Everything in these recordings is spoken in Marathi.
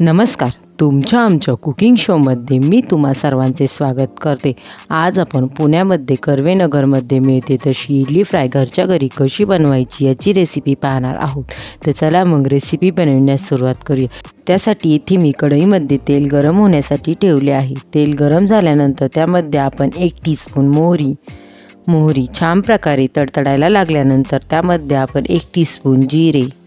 नमस्कार. तुमच्या आमच्या कुकिंग शोमध्ये मी तुम्हा सर्वांचे स्वागत करते. आज आपण पुण्यामध्ये कर्वेनगरमध्ये मिळते तशी इडली फ्राय घरच्या घरी कशी बनवायची याची रेसिपी पाहणार आहोत. तर चला मग रेसिपी बनवण्यास सुरुवात करूया. त्यासाठी इथे मी कढईमध्ये तेल गरम होण्यासाठी ठेवले आहे. तेल गरम झाल्यानंतर त्यामध्ये आपण एक टीस्पून मोहरी मोहरी छान प्रकारे तडतडायला लागल्यानंतर त्यामध्ये आपण एक टीस्पून जिरे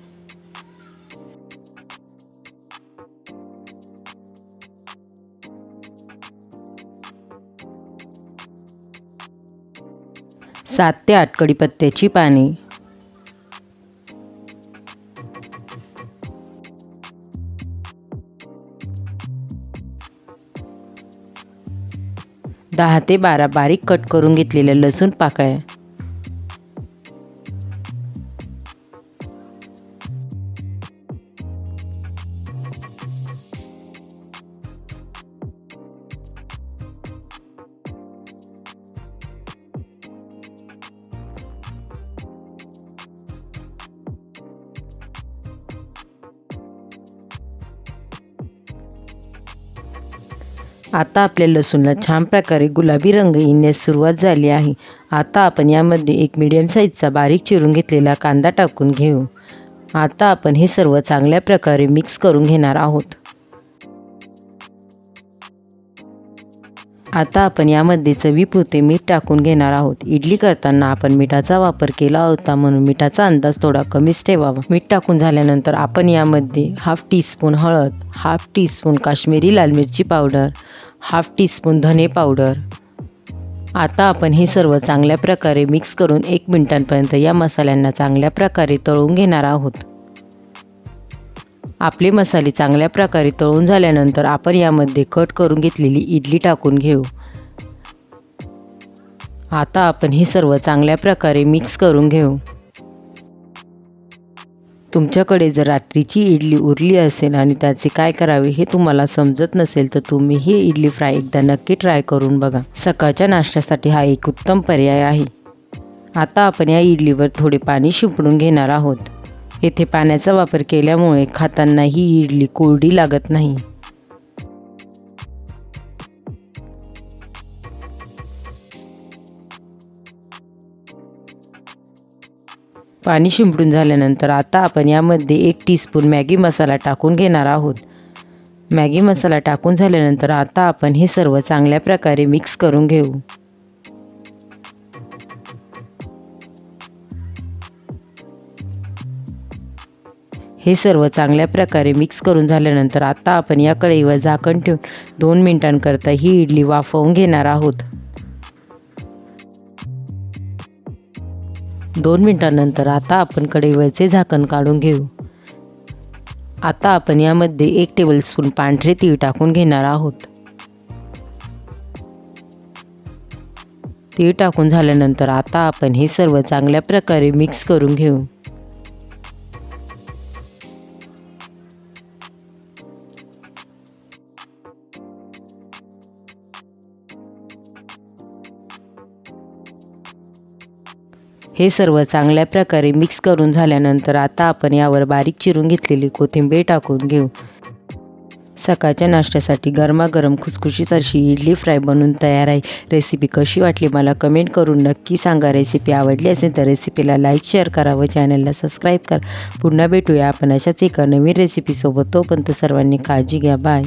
सात ते आठ कडीपत्त्याची पाने. दहा ते बारा बारीक कट करून घेतलेल्या लसूण पाकळ्या. आता आपल्या लसूणला छान प्रकारे गुलाबी रंग येण्यास सुरुवात झाली आहे. आता आपण यामध्ये एक मीडियम साईजचा बारीक चिरून घेतलेला कांदा टाकून घेऊ. आता आपण हे सर्व चांगल्या प्रकारे मिक्स करून घेणार आहोत. आता आपण यामध्ये चवीपुरते मीठ टाकून घेणार आहोत. इडली करताना आपण मिठाचा वापर केला होता म्हणून मिठाचा अंदाज थोडा कमीच ठेवावा. मीठ टाकून झाल्यानंतर आपण यामध्ये हाफ टीस्पून हळद हाफ टीस्पून काश्मीरी लाल मिरची पावडर हाफ टीस्पून धने पावडर. आता आपण हे सर्व चांगल्या प्रकारे मिक्स करून एक मिनिटांपर्यंत या मसाल्यांना चांगल्या प्रकारे तळून घेणार आहोत. आपले मसाले चांगल्या प्रकारे तळून झाल्यानंतर आपण यामध्ये कट करून घेतलेली इडली टाकून घेऊ. आता आपण हे सर्व चांगल्या प्रकारे मिक्स करून घेऊ. तुमच्याकडे जर रात्रीची इडली उरली असेल आणि त्याचे काय करावे हे तुम्हाला समजत नसेल तर तुम्ही ही इडली फ्राय एकदा नक्की ट्राय करून बघा. सकाळच्या नाश्त्यासाठी हा एक उत्तम पर्याय आहे. आता आपण या इडलीवर थोडे पाणी शिंपडून घेणार आहोत. येथे पाण्याचा वापर केल्यामुळे खाताना ही इडली कोरडी लागत नाही. पाणी शिंपडून झाल्यानंतर आता आपण यामध्ये एक टीस्पून मॅगी मसाला टाकून घेणार आहोत. मॅगी मसाला टाकून झाल्यानंतर आता आपण हे सर्व चांगल्या प्रकारे मिक्स करून घेऊ. हे सर्व चांगल्या प्रकारे मिक्स करून झाल्यानंतर आता आपण या कढईवर झाकण ठेवून दोन मिनिटांकरता ही इडली वाफवून घेणार आहोत. दोन मिनटानंतर आता आपण कढईवरचे झाकण काढून घेऊ. आता आपण यामध्ये एक टेबलस्पून पांढरे तीळ टाकून घेणार आहोत. तीळ टाकून झाल्यानंतर आता आपण हे सर्व चांगल्या प्रकारे मिक्स करून घेऊ. हे सर्व चांगल्या प्रकारे मिक्स करून झाल्यानंतर आता आपण यावर बारीक चिरून घेतलेली कोथिंबीर टाकून घेऊ. सकाळच्या नाश्त्यासाठी गरमागरम खुसखुशीत अशी इडली फ्राय बनवून तयार आहे. रेसिपी कशी वाटली मला कमेंट करून नक्की सांगा. रेसिपी आवडली असेल तर रेसिपीला लाईक शेअर करा व चॅनलला सबस्क्राईब करा. पुन्हा भेटूया आपण अशाच एका नवीन रेसिपीसोबत तोपर्यंत सर्वांनी काळजी घ्या. बाय